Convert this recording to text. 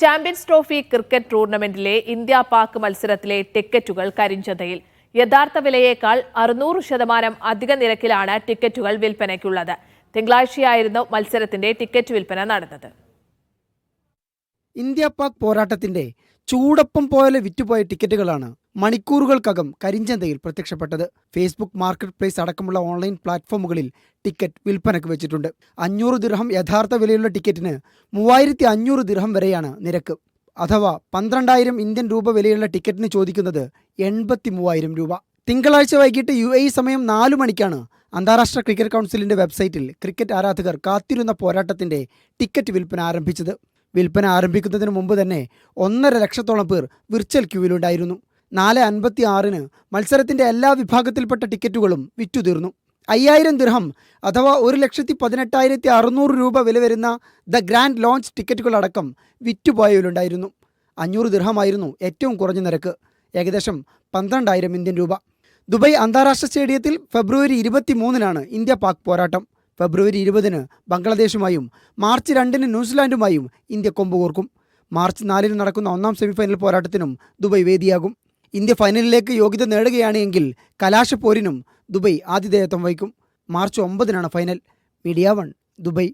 Champions trophy cricket ടൂർണമെന്റിലെ India Pak മത്സരത്തിലെ ടിക്കറ്റുകൾ കരിഞ്ചന്തയിൽ. യഥാർത്ഥ വിലയേക്കാൾ അറുന്നൂറ് ശതമാനം അധിക നിരക്കിലാണ് ടിക്കറ്റുകൾ വിൽപ്പനയ്ക്കുള്ളത്. തിങ്കളാഴ്ചയായിരുന്നു മത്സരത്തിന്റെ ടിക്കറ്റ് വിൽപ്പന നടന്നത്. ഇന്ത്യ പാക് പോരാട്ടത്തിന്റെ ചൂടപ്പം പോലെ വിറ്റുപോയ ടിക്കറ്റുകളാണ് മണിക്കൂറുകൾക്കകം കരിഞ്ചന്തയിൽ പ്രത്യക്ഷപ്പെട്ടത്. ഫേസ്ബുക്ക് മാർക്കറ്റ് പ്ലേസ് അടക്കമുള്ള ഓൺലൈൻ പ്ലാറ്റ്ഫോമുകളിൽ ടിക്കറ്റ് വിൽപ്പനക്ക് വെച്ചിട്ടുണ്ട്. അഞ്ഞൂറ് ദിർഹം യഥാർത്ഥ വിലയുള്ള ടിക്കറ്റിന് മൂവായിരത്തി അഞ്ഞൂറ് ദിർഹം വരെയാണ് നിരക്ക്. അഥവാ പന്ത്രണ്ടായിരം ഇന്ത്യൻ രൂപ വിലയുള്ള ടിക്കറ്റിന് ചോദിക്കുന്നത് എൺപത്തി മൂവായിരം രൂപ. തിങ്കളാഴ്ച വൈകിട്ട് യു എ സമയം നാലു മണിക്കാണ് അന്താരാഷ്ട്ര ക്രിക്കറ്റ് കൗൺസിലിന്റെ വെബ്സൈറ്റിൽ ക്രിക്കറ്റ് ആരാധകർ കാത്തിരുന്ന പോരാട്ടത്തിന്റെ ടിക്കറ്റ് വിൽപ്പന ആരംഭിച്ചത്. വിൽപ്പന ആരംഭിക്കുന്നതിന് മുമ്പ് തന്നെ ഒന്നര ലക്ഷത്തോളം പേർ വിർച്വൽ ക്യൂവിലുണ്ടായിരുന്നു. നാല് അൻപത്തി ആറിന് മത്സരത്തിന്റെ എല്ലാ വിഭാഗത്തിൽപ്പെട്ട ടിക്കറ്റുകളും വിറ്റുതീർന്നു. അയ്യായിരം ദിർഹം അഥവാ ഒരു ലക്ഷത്തി പതിനെട്ടായിരത്തി അറുന്നൂറ് രൂപ വില വരുന്ന ദ ഗ്രാൻഡ് ലോഞ്ച് ടിക്കറ്റുകളടക്കം വിറ്റുപോയവരുണ്ടായിരുന്നു അഞ്ഞൂറ് ദിർഹമായിരുന്നു ഏറ്റവും കുറഞ്ഞ നിരക്ക് ഏകദേശം പന്ത്രണ്ടായിരം ഇന്ത്യൻ രൂപ. ദുബൈ അന്താരാഷ്ട്ര സ്റ്റേഡിയത്തിൽ ഫെബ്രുവരി ഇരുപത്തി മൂന്നിനാണ് ഇന്ത്യ പാക് പോരാട്ടം. ഫെബ്രുവരി ഇരുപതിന് ബംഗ്ലാദേശുമായും മാർച്ച് രണ്ടിന് ന്യൂസിലാൻഡുമായും ഇന്ത്യ കൊമ്പുകോർക്കും. മാർച്ച് നാലിന് നടക്കുന്ന ഒന്നാം സെമിഫൈനൽ പോരാട്ടത്തിനും ദുബൈ വേദിയാകും. ഇന്ത്യ ഫൈനലിലേക്ക് യോഗ്യത നേടുകയാണ് എങ്കിൽ കലാശപ്പോരിനും ദുബൈ ആതിഥേയത്വം വഹിക്കും. മാർച്ച് ഒമ്പതിനാണ് ഫൈനൽ. Media one Dubai